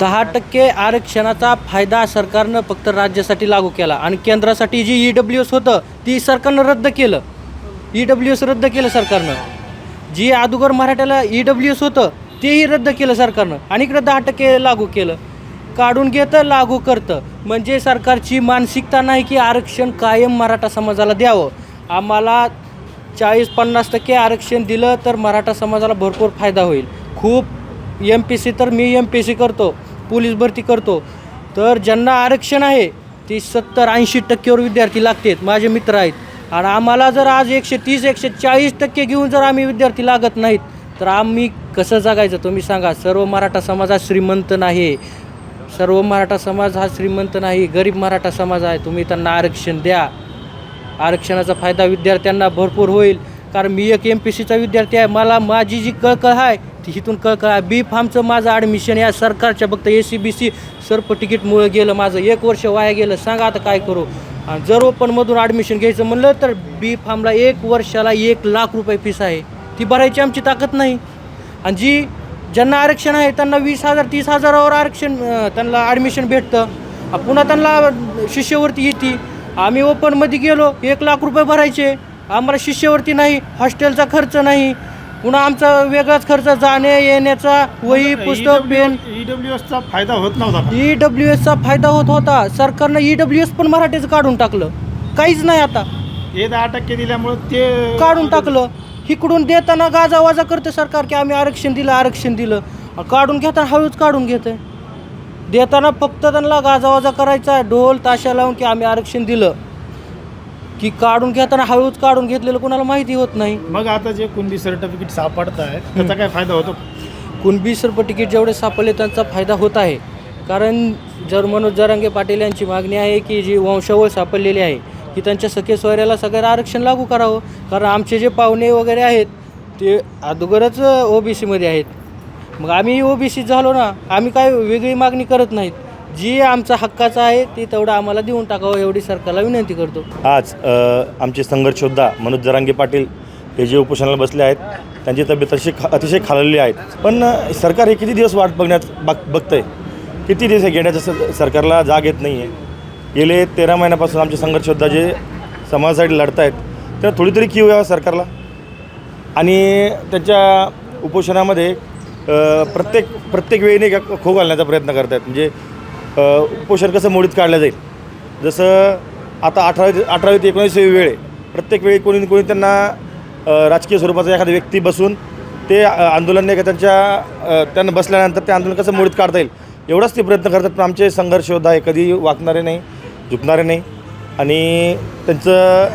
दहा टक्के आरक्षणाचा फायदा सरकारनं फक्त राज्यासाठी लागू केला आणि केंद्रासाठी जी ई डब्ल्यू एस होतं ती सरकारनं रद्द केलं. ई डब्ल्यू एस रद्द केलं सरकारनं. जी अगोदर मराठ्याला ई डब्ल्यू एस होतं तेही रद्द केलं सरकारनं. आणि इकडं दहा टक्के लागू केलं. काढून घेतं लागू करतं. म्हणजे सरकारची मानसिकता नाही की आरक्षण कायम मराठा समाजाला द्यावं. आम्हाला चाळीस पन्नास टक्के आरक्षण दिलं तर मराठा समाजाला भरपूर फायदा होईल. खूप एम पी सी तर मी एम पी सी करतो. पोलीस भरती करतो. तर ज्यांना आरक्षण आहे ती सत्तर ऐंशी टक्केवर विद्यार्थी लागतात माझे मित्र आहेत. आणि आम्हाला जर आज एकशे तीस एकशे चाळीस टक्के घेऊन जर आम्ही विद्यार्थी लागत नाहीत तर आम्ही कसं जगायचं तुम्ही सांगा. सर्व मराठा समाज हा श्रीमंत नाही. सर्व मराठा समाज हा श्रीमंत नाही. गरीब मराठा समाज आहे. तुम्ही त्यांना आरक्षण द्या. आरक्षणाचा फायदा विद्यार्थ्यांना भरपूर होईल. कारण मी एक एम पी सीचा विद्यार्थी आहे. मला माझी जी कळकळ आहे ती हिथून कळकळ आहे. बी फार्मचं माझं ॲडमिशन या सरकारच्या फक्त ए सी बी सी सर्प तिकीटमुळं गेलं माझं. एक वर्ष वाया गेलं. सांगा आता काय करू? आणि जर ओपनमधून ॲडमिशन घ्यायचं म्हणलं तर बी फार्मला एक वर्षाला एक लाख रुपये फीस आहे. ती भरायची आमची ताकद नाही. आणि जी ज्यांना आरक्षण आहे त्यांना वीस हजार तीस हजारावर आरक्षण त्यांना ॲडमिशन भेटतं. पुन्हा त्यांना शिष्यवृत्ती येते. आम्ही ओपनमध्ये गेलो एक लाख रुपये भरायचे. आम्हाला शिष्यवृत्ती नाही हॉस्टेलचा खर्च नाही पुन्हा आमचा वेगळाच खर्च जाणे येण्याचा वही पुस्तक पेन. ईडब्ल्यू एसचा फायदा होत नव्हता? ई डब्ल्यू एसचा फायदा होत होता. सरकारनं ई डब्ल्यू एस पण मराठीचं काढून टाकलं. काहीच नाही आता. हे दहा टक्के दिल्यामुळे ते काढून टाकलं. इकडून देताना गाजावाजा करते सरकार की आम्ही आरक्षण दिलं आरक्षण दिलं. काढून घेताना हळूच काढून घेते. देताना फक्त त्यांना गाजावाजा करायचा ढोल ताशा लावून की आम्ही आरक्षण दिलं. की काढून घेताना हळूच काढून घेतलेलं कोणाला माहिती होत नाही. मग आता जे कुणबी सर्टिफिकेट सापडत आहे त्याचा काय फायदा होतो? कुणबी सर्प तिकीट जेवढे सापडले त्यांचा फायदा होत आहे. कारण जर मनोज जरांगे पाटील यांची मागणी आहे की जी वंशावळ सापडलेली आहे की त्यांच्या सखे सोयऱ्याला सगळ्याला आरक्षण लागू करावं. कारण आमचे जे पाहुणे वगैरे आहेत ते अगोदरच ओ बी सीमध्ये आहेत. मग आम्ही ओ बी सी झालो ना आम्ही काय वेगळी मागणी करत नाहीत. जी आमचा हक्काचा आहे ती तेवढं आम्हाला देऊन टाकावं एवढी सरकारला विनंती करतो. आज अ, आमचे संघर्षयोद्धा मनोज जरांगे पाटील हे जे उपोषणाला बसले आहेत त्यांची तब्येत अशी खा अतिशय खालवलेली आहेत. पण अ, सरकार हे किती दिवस वाट बघण्यात बघ बघतंय? किती दिवस हे घेण्याचं सर सरकारला जाग येत नाही आहे गेले तेरा महिन्यापासून आमचे संघर्षयोद्धा जे समाजासाठी लढत आहेत त्यांना थोडी तरी किव यावं सरकारला? आणि त्यांच्या उपोषणामध्ये अ, प्रत्येक प्रत्येक वेळी नाही का खो घालण्याचा प्रयत्न करत आहेत म्हणजे उपोषण कसं मोडीत काढलं जाईल? जसं आता अठरावी अठरावी ते एकोणीसवी वेळ प्रत्येक वेळी कोणी कोणी त्यांना राजकीय स्वरूपाचा एखादा व्यक्ती बसून ते आंदोलन नाही त्यांच्या त्यांना बसल्यानंतर ते आंदोलन कसं मोडीत काढता येईल? एवढाच ते प्रयत्न करतात पण आमचे संघर्ष योद्धा हे कधी वाकणारे नाही झुकणारे नाही. आणि त्यांचं